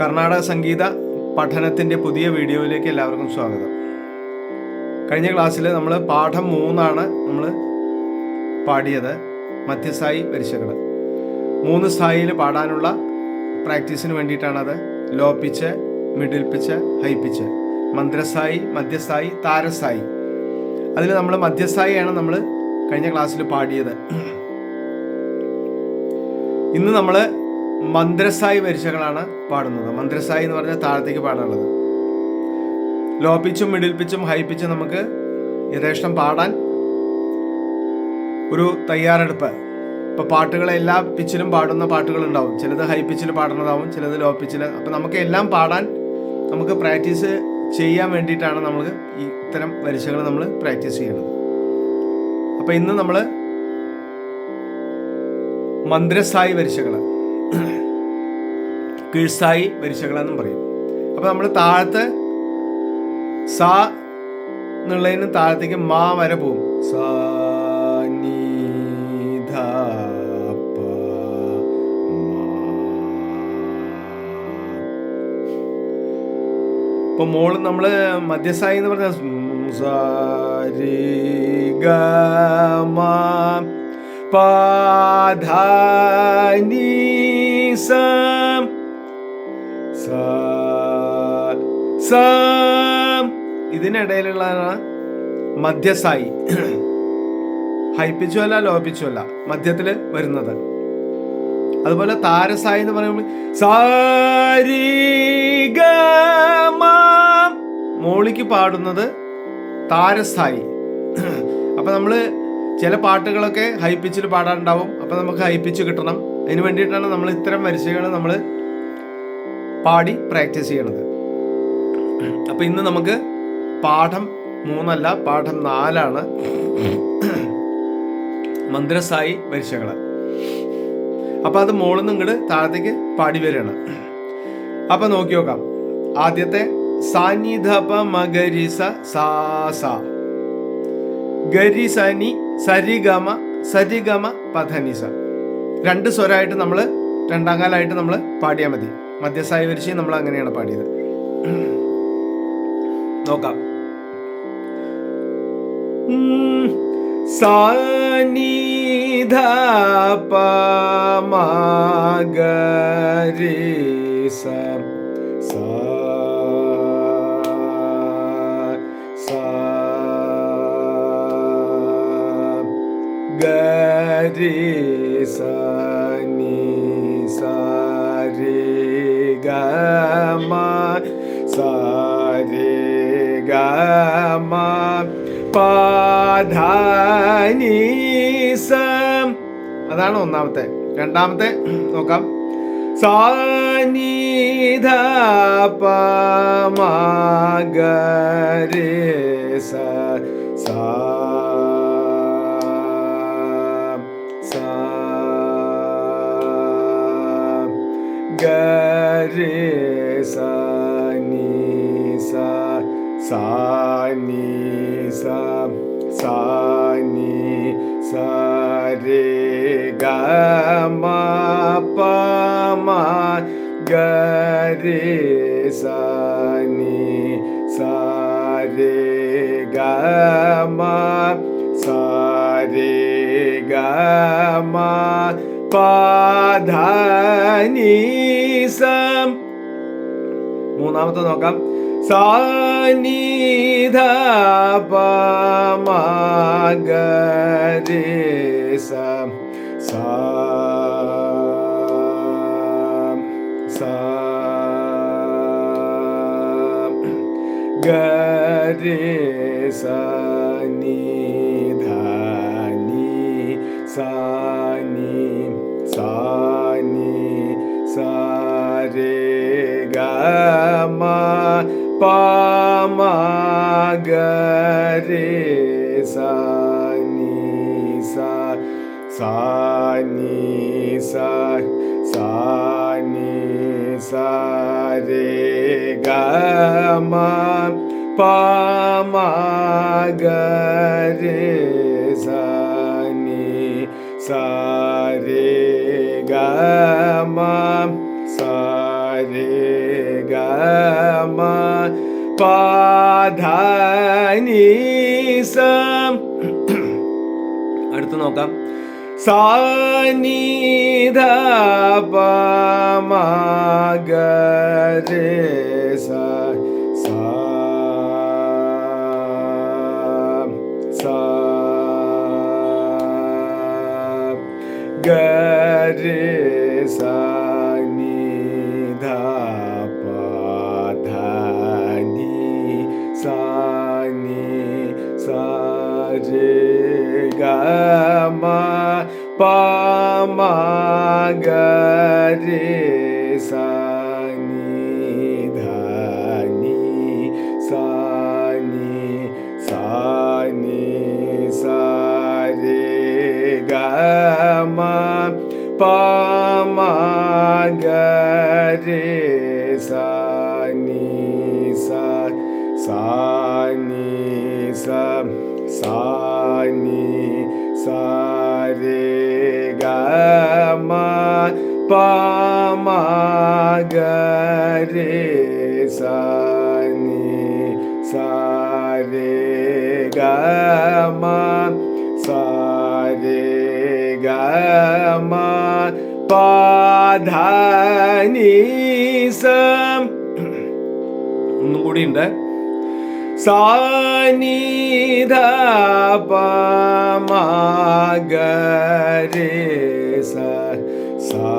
കർണാടക സംഗീത പഠനത്തിന്റെ പുതിയ വീഡിയോയിലേക്ക് എല്ലാവർക്കും സ്വാഗതം. കഴിഞ്ഞ ക്ലാസ്സിൽ നമ്മൾ പാഠം മൂന്നാണ് നമ്മൾ പാടിയത് മധ്യസ്ഥായി പരിശകൾ മൂന്ന് സ്ഥായിയിൽ പാടാനുള്ള പ്രാക്ടീസിന് വേണ്ടിയിട്ടാണത്. Low pitch middle pitch high pitch. മന്ത്രസ്ഥായി മധ്യസ്ഥായി താരസ്ഥായി. അതിൽ നമ്മൾ മധ്യസ്ഥായിയാണ് നമ്മൾ കഴിഞ്ഞ ക്ലാസ്സിൽ പാടിയത്. ഇന്ന് നമ്മൾ മന്ത്രസായി വരിശകളാണ് പാടുന്നത്. മന്ത്രസായി എന്ന് പറഞ്ഞാൽ താഴത്തേക്ക് പാടാനുള്ളത്. ലോ പിച്ചും മിഡിൽ പിച്ചും ഹൈ പിച്ചും നമുക്ക് യഥേഷ്ടം പാടാൻ ഒരു തയ്യാറെടുപ്പ്. ഇപ്പോൾ പാട്ടുകൾ എല്ലാ പിച്ചിലും പാടുന്ന പാട്ടുകളുണ്ടാവും ചിലത് ഹൈ പിച്ചിൽ പാടുന്നതാവും ചിലത് ലോ. പിച്ചിൽ അപ്പോൾ നമുക്ക് എല്ലാം പാടാൻ നമുക്ക് പ്രാക്ടീസ് ചെയ്യാൻ വേണ്ടിയിട്ടാണ് നമ്മൾ ഇത്തരം വരിശകൾ നമ്മൾ പ്രാക്ടീസ് ചെയ്യുന്നത് അപ്പോൾ ഇന്ന് നമ്മൾ മന്ത്രസായി വരിശകൾ കീഴ്സായി വരിശകളെന്നും പറയും. അപ്പോൾ നമ്മൾ താഴത്ത് സ എന്നുള്ളതിന് താഴത്തേക്ക് മാ വരെ പോവും. സ ഇപ്പൊ മോൾ നമ്മൾ മധ്യസായി എന്ന് പറഞ്ഞ സാരി ഗ മ സാം സ ഇതിനിടയിലുള്ളതാണ് മധ്യസായി ഹൈപ്പിച്ചും അല്ല ലോപിച്ചും അല്ല മധ്യത്തിൽ വരുന്നത്. അതുപോലെ താരസായി എന്ന് പറയുമ്പോൾ സാരി മോളിക്ക് പാടുന്നത് താരസായി. അപ്പൊ നമ്മൾ ചില പാട്ടുകളൊക്കെ ഹൈ പിച്ചിൽ പാടാനുണ്ടാവും അപ്പൊ നമുക്ക് ഹൈ പിച്ച് കിട്ടണം. അതിന് വേണ്ടിയിട്ടാണ് നമ്മൾ ഇത്തരം വരിശകൾ നമ്മൾ പാടി പ്രാക്ടീസ് ചെയ്യണത്. അപ്പൊ ഇന്ന് നമുക്ക് പാഠം മൂന്നല്ല പാഠം നാലാണ് മന്ത്രസായി വരിശകൾ അപ്പൊ അത് മോളിൽ നിന്ന് ഇങ്ങോട്ട് താഴത്തേക്ക് പാടി വരികയാണ്. അപ്പൊ നോക്കി നോക്കാം. ആദ്യത്തെ സാന്നിധപ മഗരിസ സാസ ഗരിസനി സരിഗമ സരിഗമ പധനിസ രണ്ട് സ്വരമായിട്ട് നമ്മൾ രണ്ടാം കാലമായിട്ട് നമ്മൾ പാടിയാൽ മതി മധ്യസായ വരിശി നമ്മൾ അങ്ങനെയാണ് പാടിയത് നോക്കാം. സാനിധ പമഗരിസ സാ സാ പാധാനീസം അതാണ് ഒന്നാമത്തെ. രണ്ടാമത്തെ നോക്കാം. സാനിധ പമാഗരേ സ. സാ സാ സാ സാ സാ രേ ഗ മ പ മ ഗ രേ സാ സാ രേ ഗ സാ ഗ മ പ ധ നീ സം മൂന്നാമത്തെ നോക്കാം. സാനിധ പമഗരേസ സാ സാ. ഗരേസ നിധ സാനി സാനി സാരേ re sa ni sa sa ni sa sa ni sa re ga ma pa ma ga re sa ni sa re ga ma പാധാനി സം. അടുത്ത് നോക്കാം. സാനിധ പമഗരേ ഗരേ സാ. പമഗരേ സാനി ധാനി സാനി സാനി സാരേ ഗമ പമഗരേ സാനി സാ സാനി സ സാനി സാരേ പമഗരേ സാനി സാരേ ഗമ സം ഉണ്ട് സാനിധ പമഗരേ സ സാ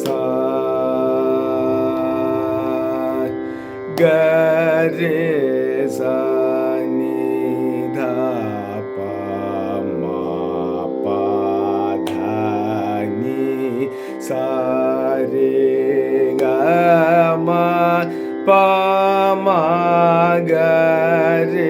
സാ ഗരേ സാനിധ പമപധാനി സാരേ ഗമ പമഗരേ സാനിധ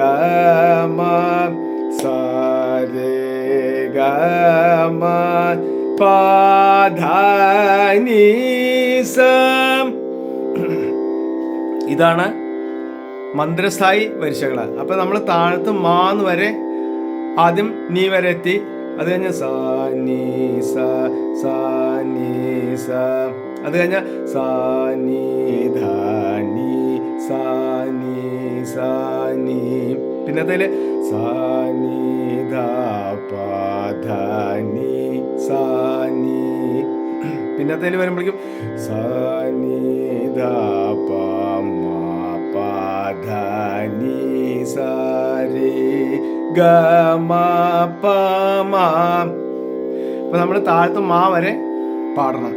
ഗമ സാരേ ഗമ പാധാനി സം ഇതാണ് മന്ത്രസ്ഥായി വരിശകൾ അപ്പോൾ നമ്മൾ താഴത്ത് മാന്ന് വരെ ആദ്യം നീ വരെ എത്തി. അത് കഴിഞ്ഞ സാ നീ സ സാ നീ സ. അത് കഴിഞ്ഞ സാ നീ ധ നീ സാ നീ പിന്നെ നീ സാനി സാ സാനി. പിന്നെ പിന്നത്തേൽ വരുമ്പോഴേക്കും സാനി നീ സാരി ഗ അപ്പൊ നമ്മൾ താഴത്ത് മാ വരെ പാടണം.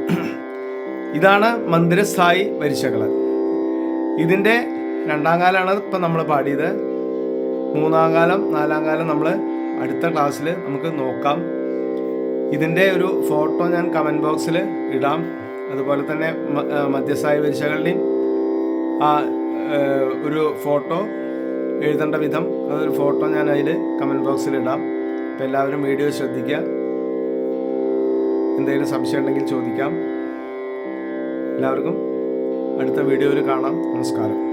ഇതാണ് മന്ദിരസ്ഥായി വരിശകൾ. ഇതിന്റെ രണ്ടാം കാലമാണ് ഇപ്പം നമ്മൾ പാടിയത്. മൂന്നാം കാലം നാലാം കാലം നമ്മൾ അടുത്ത ക്ലാസ്സിൽ നമുക്ക് നോക്കാം. ഇതിന്റെ ഒരു ഫോട്ടോ ഞാൻ കമന്റ് ബോക്സിൽ ഇടാം. അതുപോലെ തന്നെ മധ്യസ്ഥായ പരീക്ഷകളുടെയും ആ ഒരു ഫോട്ടോ എഴുതേണ്ട വിധം അതൊരു ഫോട്ടോ ഞാൻ അതിൽ കമന്റ് ബോക്സിൽ ഇടാം. അപ്പോൾ എല്ലാവരും വീഡിയോ ശ്രദ്ധിക്കുക. എന്തെങ്കിലും സംശയം ഉണ്ടെങ്കിൽ ചോദിക്കാം. എല്ലാവർക്കും അടുത്ത വീഡിയോയിൽ കാണാം. നമസ്കാരം.